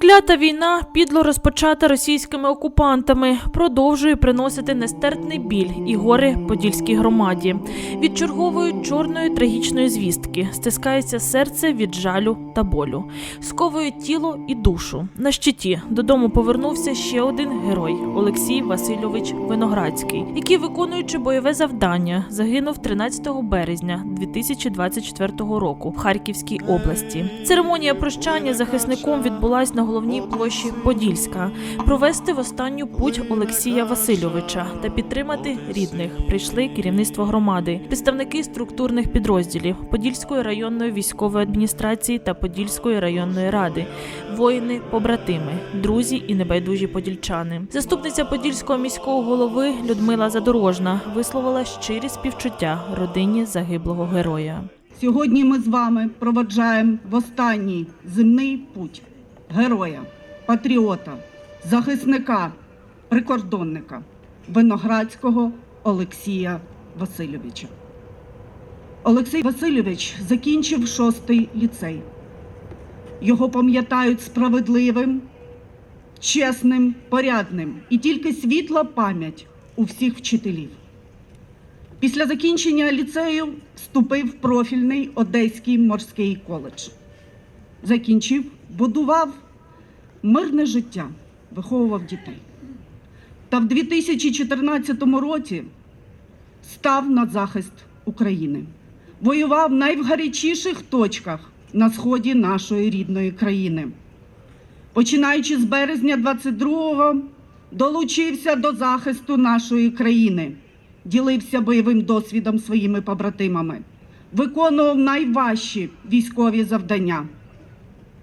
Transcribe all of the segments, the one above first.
Клята війна, підло розпочата російськими окупантами, продовжує приносити нестерпний біль і гори подільській громаді. Від чергової чорної трагічної звістки стискається серце від жалю та болю, сковує тіло і душу. На щиті додому повернувся ще один герой Олексій Васильович Виноградський, який, виконуючи бойове завдання, загинув 13 березня 2024 року в Харківській області. Церемонія прощання захисником відбулась на головній площі Подільська. Провести в останню путь Олексія Васильовича та підтримати рідних прийшли керівництво громади, представники структурних підрозділів Подільської районної військової адміністрації та Подільської районної ради, воїни, побратими, друзі і небайдужі подільчани. Заступниця подільського міського голови Людмила Задорожна висловила щирі співчуття родині загиблого героя. Сьогодні ми з вами проводжаємо в останній земний путь героя, патріота, захисника, прикордонника Виноградського Олексія Васильовича. Олексій Васильович закінчив шостий ліцей. Його пам'ятають справедливим, чесним, порядним і тільки світла пам'ять у всіх вчителів. Після закінчення ліцею вступив в профільний Одеський морський коледж. Закінчив, будував мирне життя, виховував дітей. Та в 2014 році став на захист України. Воював в найгарячіших точках на сході нашої рідної країни. Починаючи з березня 22-го, долучився до захисту нашої країни ділився бойовим досвідом своїми побратимами, виконував найважчі військові завдання.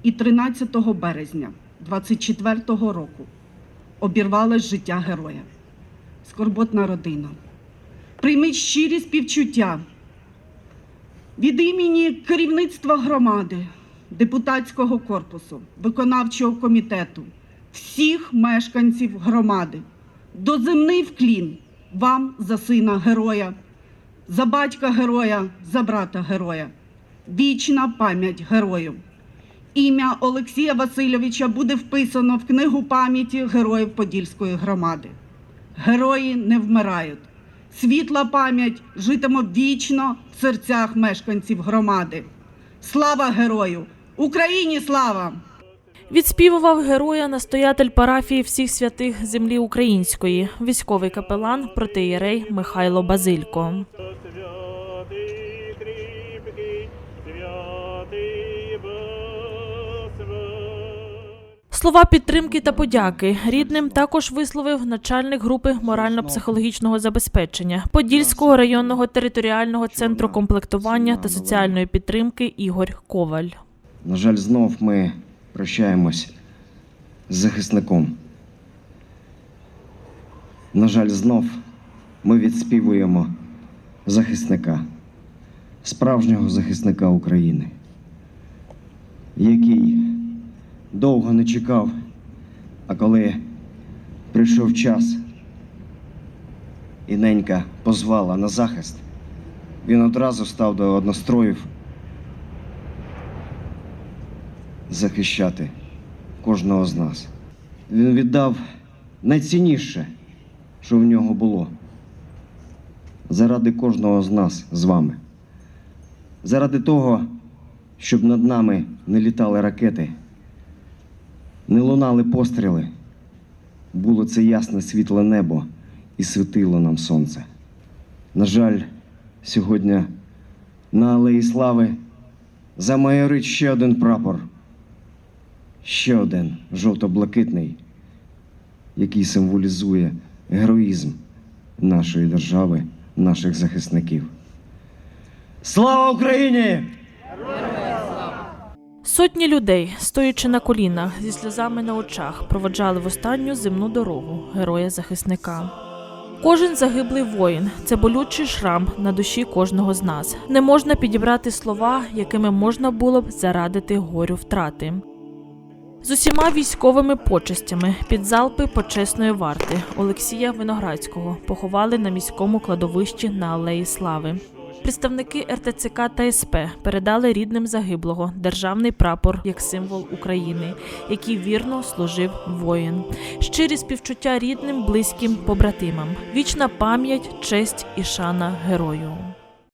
І 13 березня 24-го року обірвалось життя героя. Скорботна родина. Прийміть щирі співчуття від імені керівництва громади, депутатського корпусу, виконавчого комітету, всіх мешканців громади. Доземний вклін вам за сина героя, за батька героя, за брата героя. Вічна пам'ять герою. Ім'я Олексія Васильовича буде вписано в книгу пам'яті героїв Подільської громади. Герої не вмирають. Світла пам'ять житиме вічно в серцях мешканців громади. Слава герою! Україні слава! Відспівував героя настоятель парафії всіх святих землі української, військовий капелан протиєрей Михайло Базилько. Святий кріпкий, святий Слова підтримки та подяки рідним також висловив начальник групи морально-психологічного забезпечення Подільського районного територіального центру комплектування та соціальної підтримки Ігор Коваль. На жаль, знов ми прощаємось з захисником. На жаль, знов ми відспівуємо захисника, справжнього захисника України, який довго не чекав, а коли прийшов час і ненька позвала на захист, він одразу став до одностроїв захищати кожного з нас. Він віддав найцінніше, що в нього було. Заради кожного з нас з вами. Заради того, щоб над нами не літали ракети, не лунали постріли, було це ясне світле небо і світило нам сонце. На жаль, сьогодні на Алеї Слави замайорить ще один прапор ще один жовто-блакитний, який символізує героїзм нашої держави, наших захисників. Слава Україні! Сотні людей, стоячи на колінах зі сльозами на очах, проводжали в останню земну дорогу героя захисника. Кожен загиблий воїн це болючий шрам на душі кожного з нас. Не можна підібрати слова, якими можна було б зарадити горю втрати. З усіма військовими почестями під залпи почесної варти Олексія Виноградського поховали на міському кладовищі на Алеї Слави. Представники РТЦК та СП передали рідним загиблого державний прапор як символ України, який вірно служив воїн. Щирі співчуття рідним, близьким, побратимам. Вічна пам'ять, честь і шана герою.